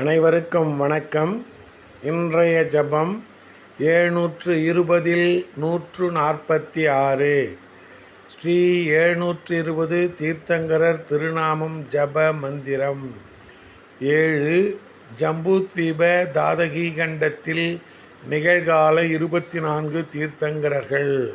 அனைவருக்கும் வணக்கம். இன்றைய ஜபம் ஏழ்நூற்று இருபதில் நூற்று நாற்பத்தி ஆறு ஸ்ரீ ஏழ்நூற்று இருபது தீர்த்தங்கரர் திருநாமம் ஜப மந்திரம். ஏழு ஜம்பூத்வீப தாதகி கண்டத்தில் நிகழ்கால இருபத்தி நான்கு தீர்த்தங்கரர்கள்.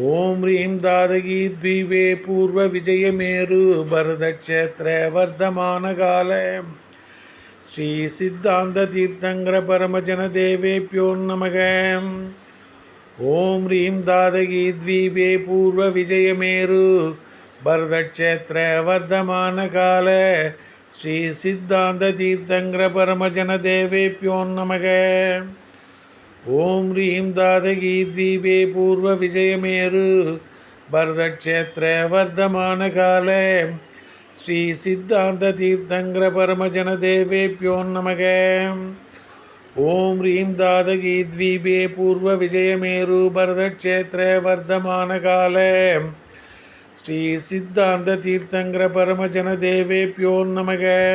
ஓம் ரீம் தாதகி த்வீபே பூர்வ விஜயமேரு பரதக்ஷேத்திர வர்தமானகால ஸ்ரீ சித்தாந்த ஸ்ரீ சித்தாந்த தீர்த்தங்கர பரமஜன தேவேப்யோ நமக. ஓம் ரீம் தாதகி த்வீபே பூர்வ விஜயமேரு பரதக்ஷேத்திர வர்த்தமான கால. ஸ்ரீ சித்தாந்த தீர்த்தங்கர பரமஜன தேவேப்யோ நமக. ஓம் ரீம் தாதகி தீபே பூர்வ விஜயமேரு. பரதக்ஷேத்திர வர்த்தமான காலே. ஸ்ரீ சித்தாந்த தீர்த்தங்கிர பரமஜன தேவேப்யோ நமக. ஓம் ரீம் தாதகி தீபே பூர்வ விஜயமேரு. பரதக்ஷேத்திர வர்த்தமான காலே. ஸ்ரீ சித்தாந்த தீர்த்தங்கிர பரமஜன தேவேப்யோ நமக.